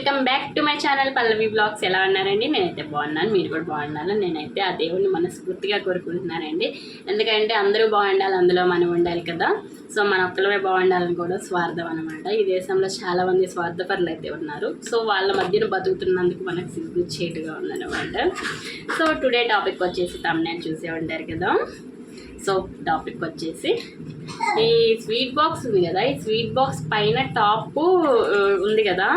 Welcome back to my channel Pallavi blogs. ఎలా ఉన్నారండి? నేనైతే బాగున్నాను మీరు కూడా బాగున్నాను నేనైతే ఆ దేవుడిని మనస్ఫూర్తిగా కోరుకుంటున్నానండి. ఎందుకంటే అందరూ బాగుండాలి అందులో మనం ఉండాలి కదా. సో మన ఒక్కలమే బాగుండాలని కూడా స్వార్థం అనమాట ఈ దేశంలో చాలామంది స్వార్థపరులు అయితే ఉన్నారు. సో వాళ్ళ మధ్యన బతుకుతున్నందుకు మనకు సిగ్గు చేటుగా ఉందన్నమాట. సో టుడే టాపిక్ వచ్చేసి తమ్మునేను చూసే ఉంటారు కదా. సో టాపిక్ వచ్చేసి ఈ స్వీట్ బాక్స్ ఉంది కదా ఈ స్వీట్ బాక్స్ పైన టాప్ ఉంది కదా.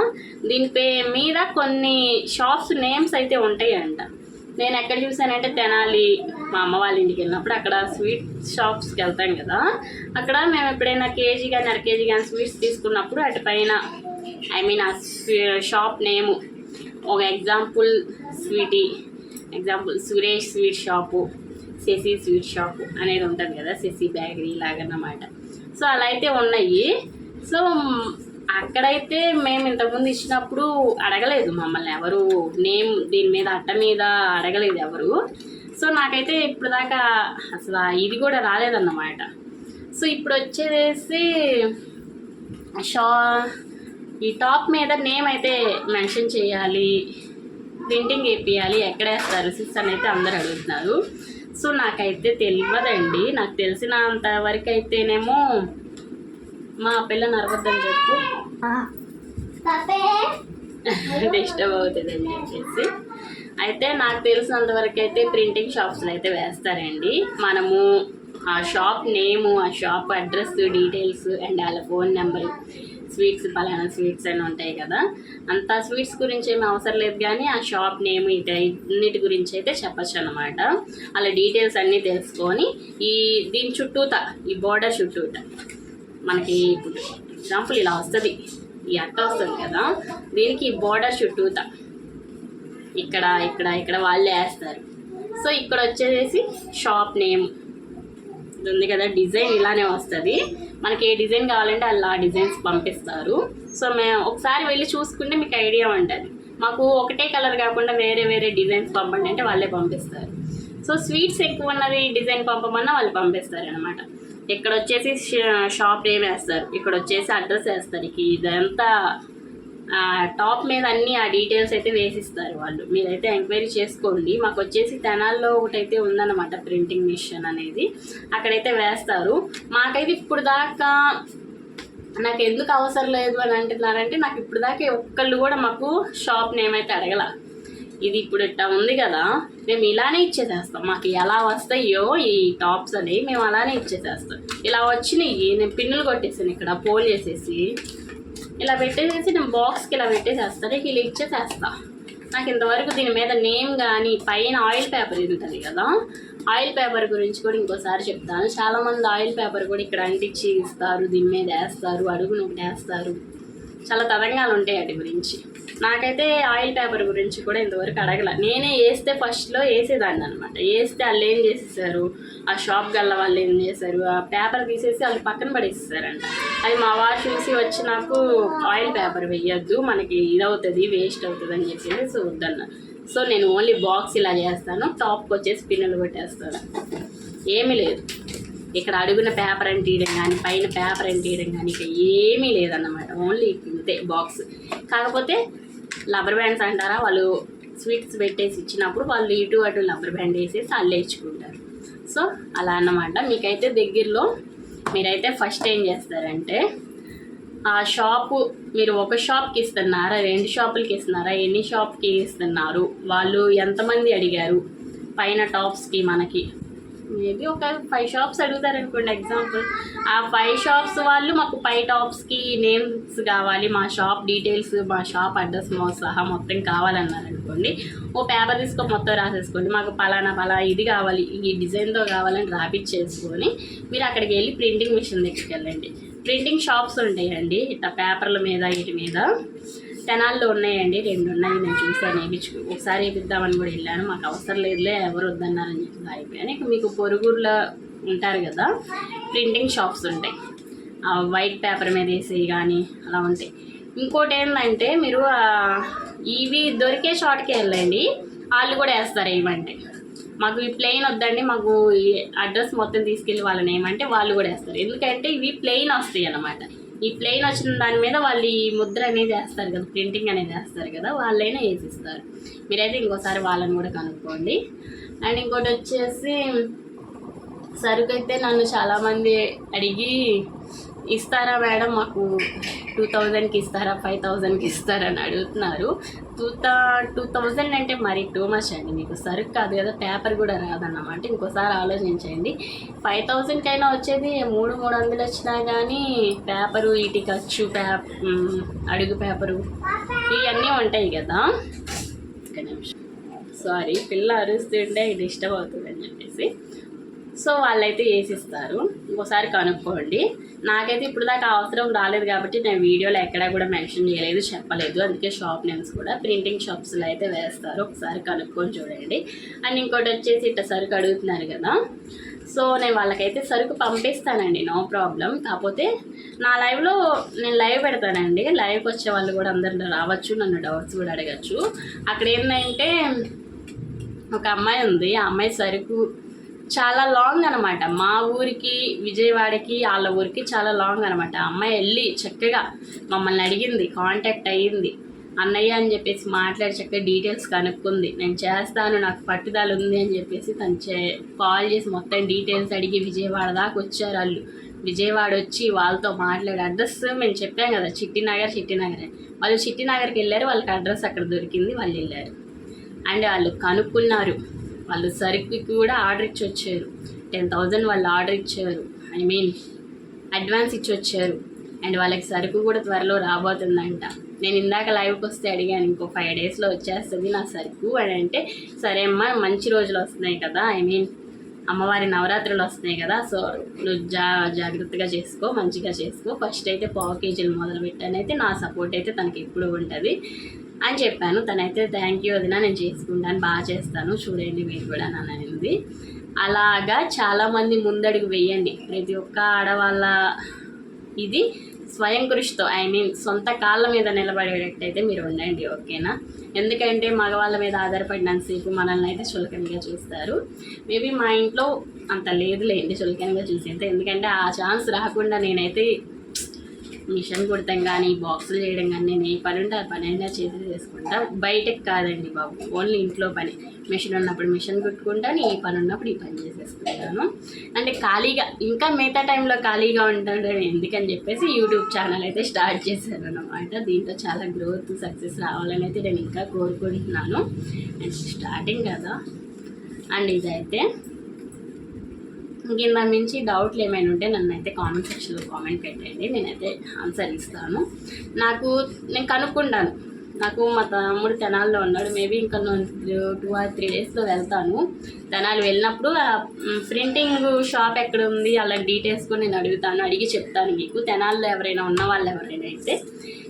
దీనిపై మీద కొన్ని షాప్స్ నేమ్స్ అయితే ఉంటాయంట. నేను ఎక్కడ చూసానంటే తెనాలి మా అమ్మ వాళ్ళ ఇంటికి వెళ్ళినప్పుడు అక్కడ స్వీట్ షాప్స్కి వెళ్తాం కదా. అక్కడ మేము ఎప్పుడైనా కేజీ కానీ అర కేజీ కానీ స్వీట్స్ తీసుకున్నప్పుడు అటు పైన ఐ మీన్ ఆ షాప్ నేము ఒక example sweety example Suresh sweet shop Shashi sweet shop అనేది ఉంటుంది కదా శశి బేకరీ లాగన్నమాట సో అలా అయితే ఉన్నాయి. సో అక్కడైతే మేము ఇంతకుముందు ఇచ్చినప్పుడు అడగలేదు మమ్మల్ని ఎవరు. నేమ్ దీని మీద అట్ట మీద అడగలేదు ఎవరు. సో నాకైతే ఇప్పుడు దాకా అసలు ఇది కూడా రాలేదన్నమాట. సో ఇప్పుడు వచ్చేసి షా ఈ టాప్ మీద నేమ్ అయితే మెన్షన్ చేయాలి. ప్రింటింగ్ వేపియాలి ఎక్కడ వేస్తారు? సిక్స్ అని అయితే అందరు అడుగుతున్నారు. సో నాకైతే తెలియదండి నాకు తెలిసినంత వరకు అయితేనేమో మా పిల్లని అరవద్దని చెప్పు. డిస్టర్బ్ అవుతుందని చెప్పేసి. అయితే నాకు తెలిసినంత వరకు అయితే ప్రింటింగ్ షాప్స్లో అయితే వేస్తారండి. మనము ఆ షాప్ నేము ఆ షాప్ అడ్రస్ డీటెయిల్స్ అండ్ వాళ్ళ ఫోన్ నెంబర్ స్వీట్స్ పలానా స్వీట్స్ అని ఉంటాయి కదా. అంత స్వీట్స్ గురించి ఏమి అవసరం లేదు కానీ ఆ షాప్ నేమ్ ఇన్నిటి గురించి అయితే చెప్పచ్చు అనమాట అలా డీటెయిల్స్ అన్నీ తెలుసుకొని ఈ దీని చుట్టూత ఈ బోర్డర్ చుట్టూత మనకి ఇప్పుడు ఎగ్జాంపుల్ ఇలా వస్తుంది. ఈ అట్ట వస్తుంది కదా. దీనికి బోర్డర్ చుట్టూత ఇక్కడ ఇక్కడ ఇక్కడ వాళ్ళే వేస్తారు. సో ఇక్కడ వచ్చేసి షాప్ నేమ్. ఇది ఉంది కదా డిజైన్ ఇలానే వస్తుంది. మనకి ఏ డిజైన్ కావాలంటే అలా ఆ డిజైన్స్ పంపిస్తారు. సో మేము ఒకసారి వెళ్ళి చూసుకుంటే మీకు ఐడియా ఉంటుంది. మాకు ఒకటే కలర్ కాకుండా వేరే వేరే డిజైన్స్ పంపండి అంటే వాళ్ళే పంపిస్తారు. సో స్వీట్స్ ఎక్కువ ఉన్నది డిజైన్ పంపమన్నా వాళ్ళు పంపిస్తారు అనమాట ఇక్కడ వచ్చేసి షాప్ నేమ్ వేస్తారు. ఇక్కడ వచ్చేసి అడ్రస్ వేస్తారు. ఇక ఇదంతా టాప్ మీద అన్ని ఆ డీటెయిల్స్ అయితే వేసిస్తారు వాళ్ళు. మీరైతే ఎంక్వైరీ చేసుకోండి. మాకు వచ్చేసి తెనాల్లో ఒకటైతే ఉందన్నమాట ప్రింటింగ్ మిషన్ అనేది. అక్కడైతే వేస్తారు. మాకైతే ఇప్పుడు దాకా నాకు ఎందుకు అవసరం లేదు అని అంటున్నారంటే నాకు ఇప్పుడు దాకా ఒక్కళ్ళు కూడా మాకు షాప్ నేమ్ అయితే అడగల. ఇది ఇప్పుడు ఇట్టా ఉంది కదా మేము ఇలానే ఇచ్చేసేస్తాం. మాకు ఎలా వస్తాయో ఈ టాప్స్ అనేవి మేము అలానే ఇచ్చేసేస్తాం. ఇలా వచ్చినాయి. నేను పిన్నులు కొట్టేసాను ఇక్కడ పోల్ చేసేసి. ఇలా పెట్టేసేసి నేను బాక్స్కి ఇలా పెట్టేసేస్తాను ఇలా ఇచ్చేసేస్తా. నాకు ఇంతవరకు దీని మీద నేమ్ కానీ పైన ఆయిల్ పేపర్ ఉంటుంది కదా ఆయిల్ పేపర్ గురించి కూడా ఇంకోసారి చెప్తాను. చాలామంది ఆయిల్ పేపర్ కూడా ఇక్కడ అంటించి ఇస్తారు దీని మీద వేస్తారు అడుగును ఒకటి వేస్తారు. చాలా తరంగాలు ఉంటాయి వాటి గురించి. నాకైతే ఆయిల్ పేపర్ గురించి కూడా ఇంతవరకు అడగల. నేనే వేస్తే ఫస్ట్లో వేసేదాన్ని అనమాట వేస్తే వాళ్ళు ఏం చేసేసారు? ఆ షాప్ గల్ల వాళ్ళు ఏం చేశారు ఆ పేపర్ తీసేసి వాళ్ళు పక్కన పడేసేసారంట. అది మా వారు చూసి వచ్చి నాకు ఆయిల్ పేపర్ వేయొద్దు మనకి ఇదవుతుంది వేస్ట్ అవుతుంది అని చెప్పేసి సో వద్దన్న సో నేను ఓన్లీ బాక్స్ ఇలా చేస్తాను టాప్కి వచ్చేసి పిన్నులు పెట్టేస్తాను ఏమీ లేదు. ఇక్కడ అడుగున పేపర్ అని తీయడం కానీ పైన పేపర్ అని తీయడం కానీ ఇక ఏమీ లేదన్నమాట. ఓన్లీ ఇంతే బాక్స్ కాకపోతే లబ్బర్ బ్యాండ్స్ అంటారా? వాళ్ళు స్వీట్స్ పెట్టేసి ఇచ్చినప్పుడు వాళ్ళు ఇటు అటు లబ్బర్ బ్యాండ్ వేసేసి అల్లేచుకుంటారు సో అలా అన్నమాట. మీకైతే దగ్గరలో మీరైతే ఫస్ట్ ఏం చేస్తారంటే ఆ షాపు మీరు ఒక షాప్కి ఇస్తున్నారా? రెండు షాపులకి ఇస్తున్నారా? ఎన్ని షాప్కి ఇస్తున్నారు? వాళ్ళు ఎంతమంది అడిగారు? పైన టాప్స్కి మనకి. మేబీ ఒక ఫైవ్ షాప్స్ అడుగుతారు అనుకోండి ఎగ్జాంపుల్ ఆ ఫైవ్ షాప్స్ వాళ్ళు మాకు ఫైవ్ టాప్స్కి నేమ్స్ కావాలి మా షాప్ డీటెయిల్స్ మా షాప్ అడ్రస్ మా సహా మొత్తం కావాలన్నారు అనుకోండి ఓ పేపర్ తీసుకొని మొత్తం రాసేసుకోండి. మాకు పలానా పలా ఇది కావాలి ఈ డిజైన్తో కావాలని రాపిచ్చేసుకొని మీరు అక్కడికి వెళ్ళి ప్రింటింగ్ మిషన్ దగ్గరికి వెళ్ళండి. ప్రింటింగ్ షాప్స్ ఉంటాయండి ఇట్లా పేపర్ల మీద వీటి మీద. తెనాల్లో ఉన్నాయండి రెండు ఉన్నాయి నేను చూసాను వేయించు ఒకసారి వేపిద్దామని కూడా వెళ్ళాను. మాకు అవసరం లేదులే ఎవరు వద్దన్నారని చెప్పి అయిపోయాను ఇక మీకు పొరుగురులో ఉంటారు కదా ప్రింటింగ్ షాప్స్ ఉంటాయి. వైట్ పేపర్ మీద వేసేవి కానీ అలా ఉంటాయి. ఇంకోటి ఏంటంటే మీరు ఇవి దొరికే షాట్కి వెళ్ళండి. వాళ్ళు కూడా వేస్తారు ఏమంటే మాకు ఈ ప్లెయిన్ వద్దండి మాకు ఈ అడ్రస్ మొత్తం తీసుకెళ్ళి వాళ్ళని ఏమంటే వాళ్ళు కూడా వేస్తారు. ఎందుకంటే ఇవి ప్లెయిన్ వస్తాయి అన్నమాట. ఈ ప్లెయిన్ వచ్చిన దాని మీద వాళ్ళు ఈ ముద్ర అనేది వేస్తారు కదా ప్రింటింగ్ అనేది వేస్తారు కదా వాళ్ళైనా వేసిస్తారు. మీరైతే ఇంకోసారి వాళ్ళని కూడా కనుక్కోండి. అండ్ ఇంకోటి వచ్చేసి సరుకు అయితే నన్ను చాలామంది అడిగి ఇస్తారా మేడం? మాకు టూ థౌజండ్కి ఇస్తారా? ఫైవ్ థౌజండ్కి ఇస్తారా అని అడుగుతున్నారు. టూ థౌ టూ థౌజండ్ అంటే మరి టూ మచ్ అండి మీకు. సరుకు కాదు కదా పేపర్ కూడా రాదన్నమాట. ఇంకోసారి ఆలోచించండి. ఫైవ్ థౌజండ్కి అయినా వచ్చేది మూడు మూడు వందలు వచ్చినా కానీ పేపరు ఇటు ఖర్చు పేప అడుగు పేపరు ఇవన్నీ ఉంటాయి కదా. ఒక నిమిషం. సారీ పిల్ల అరుస్తుంటే డిస్టర్బ్ అవుతుందని చెప్పేసి. సో వాళ్ళైతే వేసిస్తారు. ఇంకోసారి కనుక్కోండి. నాకైతే ఇప్పుడు దాకా అవసరం రాలేదు కాబట్టి నేను వీడియోలో ఎక్కడా కూడా మెన్షన్ చేయలేదు చెప్పలేదు. అందుకే షాప్ నేమ్స్ కూడా ప్రింటింగ్ షాప్స్లో అయితే వేస్తారు. ఒకసారి కనుక్కొని చూడండి. అండ్ ఇంకోటి వచ్చేసి ఇట్లా సరుకు అడుగుతున్నారు కదా. సో నేను వాళ్ళకైతే సరుకు పంపిస్తానండి. No problem. కాకపోతే నా లైవ్లో నేను లైవ్ పెడతానండి. లైవ్కి వచ్చే వాళ్ళు కూడా అందరిలో రావచ్చు. నన్ను డౌట్స్ కూడా అడగచ్చు. అక్కడ ఏంటంటే ఒక అమ్మాయి ఉంది. ఆ అమ్మాయి సరుకు చాలా లాంగ్ అనమాట మా ఊరికి విజయవాడకి వాళ్ళ ఊరికి చాలా లాంగ్ అనమాట అమ్మాయి వెళ్ళి చక్కగా మమ్మల్ని అడిగింది కాంటాక్ట్ అయ్యింది. అన్నయ్య అని చెప్పేసి మాట్లాడి చక్కగా డీటెయిల్స్ కనుక్కుంది. నేను చేస్తాను నాకు పట్టుదల ఉంది అని చెప్పేసి తను చే కాల్ చేసి మొత్తం డీటెయిల్స్ అడిగి విజయవాడ దాకా వచ్చారు వాళ్ళు. విజయవాడ వచ్చి వాళ్ళతో మాట్లాడి అడ్రస్ మేము చెప్పాం కదా చిట్టినగర్ చిట్టినగర్. వాళ్ళు చిట్టినగర్కి వెళ్ళారు వాళ్ళకి అడ్రస్ అక్కడ దొరికింది వాళ్ళు వెళ్ళారు. అండ్ వాళ్ళు కనుక్కున్నారు. వాళ్ళు సరుకు కూడా ఆర్డర్ ఇచ్చి వచ్చారు టెన్ థౌజండ్ వాళ్ళు ఆర్డర్ ఇచ్చారు. ఐ మీన్ అడ్వాన్స్ ఇచ్చి వచ్చారు అండ్ వాళ్ళకి సరుకు కూడా త్వరలో రాబోతుందంట. నేను ఇందాక లైవ్కి వస్తే అడిగాను ఇంకో ఫైవ్ డేస్లో వచ్చేస్తుంది నా సరుకు అని అంటే సరే అమ్మా మంచి రోజులు వస్తున్నాయి కదా ఐ మీన్ అమ్మవారి నవరాత్రులు వస్తున్నాయి కదా సో నువ్వు జా జాగ్రత్తగా చేసుకో మంచిగా చేసుకో. ఫస్ట్ అయితే పావు కేజీలు మొదలు పెట్టానైతే నా సపోర్ట్ అయితే తనకి ఎప్పుడు ఉంటుంది. అని చెప్పాను. తనైతే థ్యాంక్ యూ వదిన నేను చేసుకుంటాను బాగా చేస్తాను చూడండి మీరు కూడా అనేది. అలాగా చాలామంది ముందడుగు వేయండి. ప్రతి ఒక్క ఆడవాళ్ళ ఇది స్వయం కృషితో ఐ మీన్ సొంత కాళ్ళ మీద నిలబడేటట్టయితే మీరు ఉండండి ఓకేనా ఎందుకంటే మగవాళ్ళ మీద ఆధారపడినంతసేపు మనల్ని అయితే చులకనగా చూస్తారు. మేబీ మా ఇంట్లో అంత లేదులేండి చులకనగా చూసేంత ఎందుకంటే ఆ ఛాన్స్ రాకుండా నేనైతే మిషన్ కుడతాం కానీ బాక్సులు చేయడం కానీ నేను ఏ పని ఉంటే ఆ పని అయినా చేసి చేసుకుంటా. బయటకు కాదండి బాబు ఓన్లీ ఇంట్లో పని. మిషన్ ఉన్నప్పుడు మిషన్ కుట్టుకుంటాను ఈ పని ఉన్నప్పుడు ఈ పని చేసేసుకుంటాను. అంటే ఖాళీగా ఇంకా మిగతా టైంలో ఖాళీగా ఉంటాడు ఎందుకని చెప్పేసి యూట్యూబ్ ఛానల్ అయితే స్టార్ట్ చేశాను అనమాట దీంతో చాలా గ్రోత్ సక్సెస్ రావాలని అయితే నేను ఇంకా కోరుకుంటున్నాను. అండ్ స్టార్టింగ్ కదా. అండ్ ఇదైతే కింద మించి డౌట్లు ఏమైనా ఉంటే నన్ను అయితే కామెంట్ సెక్షన్లో కామెంట్ పెట్టండి. నేనైతే ఆన్సర్ ఇస్తాను. నాకు నేను కనుక్కుంటాను. నాకు మా తమ్ముడు తెనాల్లో ఉన్నాడు. మేబీ ఇంకా టూ ఆర్ త్రీ డేస్లో వెళ్తాను. తెనాలి వెళ్ళినప్పుడు ప్రింటింగ్ షాప్ ఎక్కడ ఉంది? అలా డీటెయిల్స్ కూడా నేను అడుగుతాను. అడిగి చెప్తాను మీకు. తెనాల్లో ఎవరైనా ఉన్న వాళ్ళు ఎవరైనా అయితే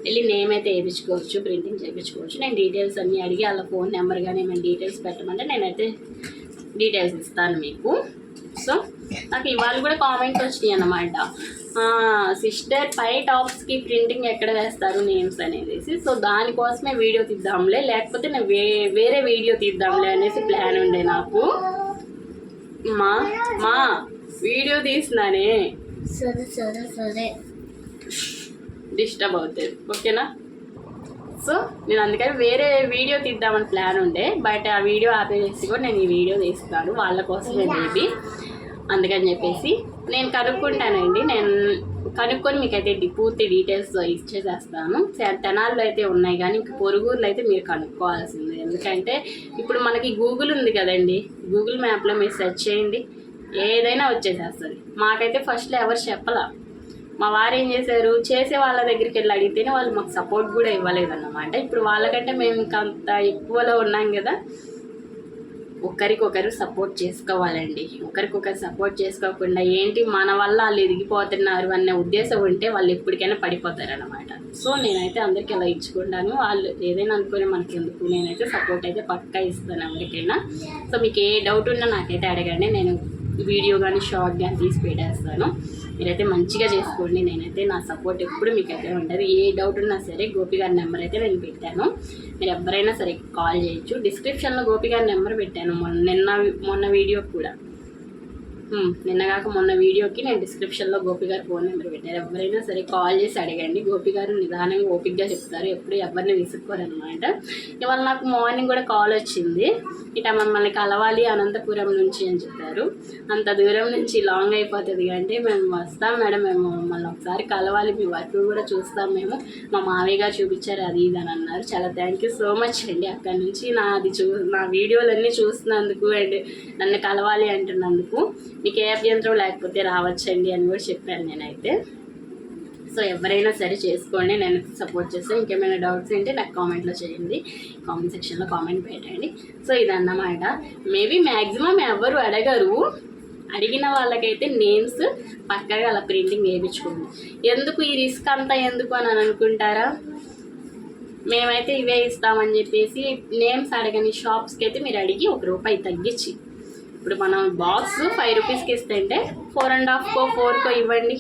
వెళ్ళి నేమ్ అయితే వేయించుకోవచ్చు ప్రింటింగ్ చేయించుకోవచ్చు. నేను డీటెయిల్స్ అన్నీ అడిగి వాళ్ళ ఫోన్ నెంబర్ కానీ ఏమైనా డీటెయిల్స్ పెట్టమంటే నేనైతే డీటెయిల్స్ ఇస్తాను మీకు. సో నాకు ఇవాళ కూడా కామెంట్ వచ్చినాయి అన్నమాట. సిస్టర్ పై టాప్స్కి ప్రింటింగ్ ఎక్కడ వేస్తారు నేమ్స్ అనేసి. సో దానికోసమే వీడియో తీద్దాంలే. లేకపోతే నేను వే వేరే వీడియో తీద్దాంలే అనేసి ప్లాన్ ఉండే నాకు. మా మా వీడియో తీసినానే. సరే సరే సరే. డిస్టర్బ్ అవుతుంది ఓకేనా? సో నేను అందుకని వేరే వీడియో తీద్దామని ప్లాన్ ఉండే. బట్ ఆ వీడియో ఆపేసి కూడా నేను ఈ వీడియో తీస్తున్నాను వాళ్ళ కోసమే మేబీ అందుకని చెప్పేసి నేను కనుక్కుంటానండి. నేను కనుక్కొని మీకు అయితే పూర్తి డీటెయిల్స్ ఇచ్చేసేస్తాను. తెనాల్లో అయితే ఉన్నాయి కానీ ఇంక పొరుగురులో అయితే మీరు కనుక్కోవాల్సిందే. ఎందుకంటే ఇప్పుడు మనకి గూగుల్ ఉంది కదండి. గూగుల్ మ్యాప్లో మీరు సెర్చ్ చేయండి. ఏదైనా వచ్చేసేస్తుంది. మాకైతే ఫస్ట్లో ఎవరు చెప్పలా. మా వారు ఏం చేశారు? చేసే వాళ్ళ దగ్గరికి వెళ్ళి అడిగితేనే వాళ్ళు మాకు సపోర్ట్ కూడా ఇవ్వలేదన్నమాట. ఇప్పుడు వాళ్ళకంటే మేము కొంత ఎక్కువలో ఉన్నాం కదా. ఒకరికొకరు సపోర్ట్ చేసుకోవాలండి. ఒకరికొకరు సపోర్ట్ చేసుకోకుండా ఏంటి మన వల్ల వాళ్ళు ఎదిగిపోతున్నారు అనే ఉద్దేశం ఉంటే వాళ్ళు ఎప్పటికైనా పడిపోతారు అనమాట సో నేనైతే అందరికీ అలా ఇచ్చుకుంటాను. వాళ్ళు ఏదైనా అనుకుని మనకి ఎందుకు నేనైతే సపోర్ట్ అయితే పక్కా ఇస్తాను ఎవరికైనా సో మీకు ఏ డౌట్ ఉన్నా నాకైతే అడగండి. నేను వీడియో కానీ షార్ట్ కానీ తీసి పెట్టేస్తాను. మీరైతే మంచిగా చేసుకోండి. నేనైతే నా సపోర్ట్ ఎప్పుడు మీకైతే ఉంటుంది ఏ డౌట్ ఉన్నా సరే గోపి గారి నెంబర్ అయితే నేను పెట్టాను. మీరు ఎవరైనా సరే కాల్ చేయొచ్చు. డిస్క్రిప్షన్లో గోపి గారి నెంబర్ పెట్టాను. మొన్న నిన్న మొన్న వీడియో కూడా. నిన్నగాక మొన్న వీడియోకి నేను డిస్క్రిప్షన్లో గోపి గారు ఫోన్ నెంబర్ పెట్టారు ఎవరైనా సరే కాల్ చేసి అడగండి. గోపి గారు నిదానంగా ఓపిక్గా చెప్తారు. ఎప్పుడు ఎవరిని విసుక్కోరనమాట ఇవాళ నాకు మార్నింగ్ కూడా కాల్ వచ్చింది. ఇట మమ్మల్ని కలవాలి అనంతపురం నుంచి అని చెప్పారు. అంత దూరం నుంచి లాంగ్ అయిపోతుంది అంటే మేము వస్తాం మేడం మేము మమ్మల్ని ఒకసారి కలవాలి. మీ వర్క్ కూడా చూస్తాం మేము. మా మావయ్య గారు చూపించారు అది ఇది అని అన్నారు. చాలా థ్యాంక్ యూ సో మచ్ అండి. అక్కడ నుంచి నా అది చూ నా వీడియోలన్నీ చూస్తున్నందుకు అండ్ నన్ను కలవాలి అంటున్నందుకు. మీకు ఏ అభ్యంతరం లేకపోతే రావచ్చండి అని కూడా చెప్పాను నేనైతే. సో ఎవరైనా సరే చేసుకోండి నేను సపోర్ట్ చేస్తాను. ఇంకేమైనా డౌట్స్ ఉంటే నాకు కామెంట్లో చేయండి. కామెంట్ సెక్షన్లో కామెంట్ పెట్టండి. సో ఇదన్నమాట. మేబీ మ్యాక్సిమం ఎవరు అడగరు. అడిగిన వాళ్ళకైతే నేమ్స్ పక్కగా అలా ప్రింటింగ్ వేయించుకోండి ఎందుకు ఈ రిస్క్ అంతా ఎందుకు అని అనుకుంటారా? మేమైతే ఇవే ఇస్తామని చెప్పేసి నేమ్స్ అడగని షాప్స్కి అయితే మీరు అడిగి ఒక రూపాయి తగ్గించి ఇప్పుడు మనం బాక్స్ ఫైవ్ రూపీస్కి ఇస్తుంటే ఫోర్ అండ్ హాఫ్కో ఫోర్కో ఇవ్వండి.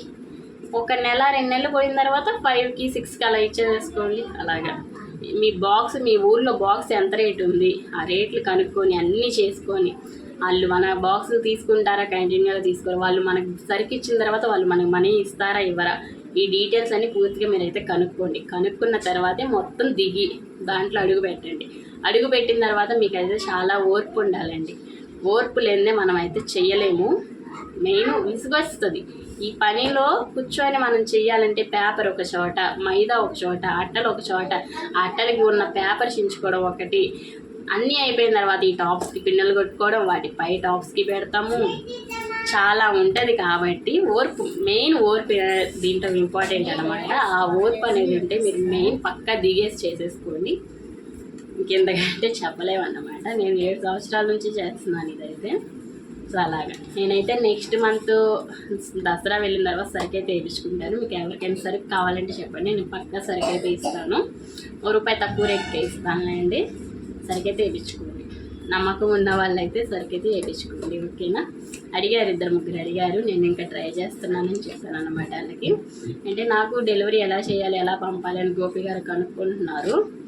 ఒక నెల రెండు నెలలు పోయిన తర్వాత ఫైవ్కి సిక్స్కి అలా ఇచ్చేసుకోండి. అలాగా. మీ బాక్స్ మీ ఊర్లో బాక్స్ ఎంత రేట్ ఉంది? ఆ రేట్లు కనుక్కొని అన్నీ చేసుకొని వాళ్ళు మన బాక్స్ తీసుకుంటారా కంటిన్యూగా తీసుకోరు? వాళ్ళు మనకు సరికి ఇచ్చిన తర్వాత వాళ్ళు మనకి మనీ ఇస్తారా ఇవ్వరా? ఈ డీటెయిల్స్ అన్ని పూర్తిగా మీరైతే కనుక్కోండి. కనుక్కున్న తర్వాతే మొత్తం దిగి దాంట్లో అడుగు పెట్టండి. అడుగు పెట్టిన తర్వాత మీకైతే చాలా ఓర్పు ఉండాలండి. ఓర్పు లేనిదే మనం అయితే చేయలేము మెయిన్ విసుగొస్తుంది. ఈ పనిలో కూర్చొని మనం చేయాలంటే పేపర్ ఒక చోట మైదా ఒక చోట అట్టలు ఒక చోట ఆ అట్టలకి ఉన్న పేపర్ చించుకోవడం ఒకటి. అన్నీ అయిపోయిన తర్వాత ఈ టాప్స్కి పిన్నెలు కొట్టుకోవడం వాటి పై టాప్స్కి పెడతాము. చాలా ఉంటుంది కాబట్టి ఓర్పు మెయిన్ ఓర్పు దీంట్లో ఇంపార్టెంట్ అనమాట ఆ ఓర్పు అనేది ఉంటే మీరు మెయిన్ పక్కా దిగేసి చేసేసుకోండి. ఇంకెంతకంటే చెప్పలేమన్నమాట. నేను ఏడు సంవత్సరాల నుంచి చేస్తున్నాను ఇదైతే. సో అలాగా. నేనైతే నెక్స్ట్ మంత్ దసరా వెళ్ళిన తర్వాత సరికి అయితే వేయించుకుంటాను. మీకు ఎవరికైనా సరికి కావాలంటే చెప్పండి. నేను పక్కా సరుకు అయితే ఇస్తాను. ఓ రూపాయి తక్కువ రేట్కి ఇస్తానులేండి. సరుకు అయితే వేయించుకోండి. నమ్మకం ఉన్న వాళ్ళైతే సరుకు అయితే వేయించుకోండి. ఓకేనా? అడిగారు ఇద్దరు ముగ్గురు అడిగారు. నేను ఇంకా ట్రై చేస్తున్నానని చెప్పాను అనమాట వాళ్ళకి. అంటే నాకు డెలివరీ ఎలా చేయాలి ఎలా పంపాలి అని గోపి గారు కనుక్కుంటున్నారు.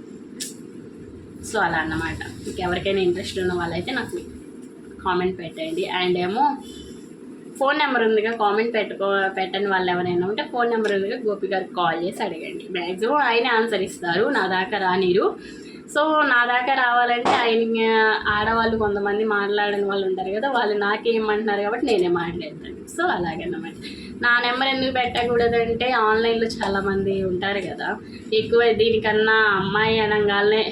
సో అలా అన్నమాట. మీకు ఎవరికైనా ఇంట్రెస్ట్ ఉన్న వాళ్ళైతే నాకు కామెంట్ పెట్టండి. అండ్ ఏమో ఫోన్ నెంబర్ ఉందిగా కామెంట్ పెట్టుకో పెట్టని వాళ్ళు ఎవరైనా ఉంటే ఫోన్ నెంబర్ ఉందిగా గోపి గారికి కాల్ చేసి అడగండి. మ్యాక్సిమం ఆయన ఆన్సర్ ఇస్తారు నా దాకా రానిరు. సో నా దాకా రావాలంటే ఆయన ఆడవాళ్ళు కొంతమంది మాట్లాడని వాళ్ళు ఉంటారు కదా వాళ్ళు నాకేమంటున్నారు కాబట్టి నేనే మాట్లాడతాను. సో అలాగన్నమాట. నా నెంబర్ ఎందుకు పెట్టకూడదంటే ఆన్లైన్లో చాలామంది ఉంటారు కదా ఎక్కువ దీనికన్నా అమ్మాయి అనగానే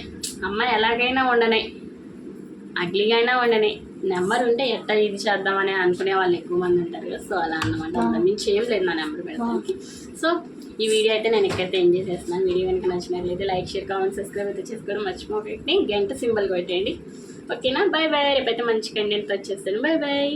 అమ్మాయి ఎలాగైనా ఉండనే అగ్లీగా అయినా ఉండని నెంబర్ ఉంటే ఎట్లా ఇది చేద్దామని అనుకునే వాళ్ళు ఎక్కువ మంది ఉంటారు కదా సో అలా అన్నమాట. మించి ఏం లేదు నా నెంబర్ పెడతానికి. సో ఈ వీడియో అయితే నేను ఎక్కడైతే ఎంజాయ్ చేస్తున్నాను వీడియో కనుక నచ్చినట్లయితే లైక్ షేర్ కామెంట్ సబ్స్క్రైబ్ అయితే చేసుకోవడం మర్చిపోకండి. గంట సింబల్ కొట్టేయండి. ఓకేనా? Bye bye. రేపైతే మంచి కంటెంట్ వచ్చేస్తాను. Bye bye.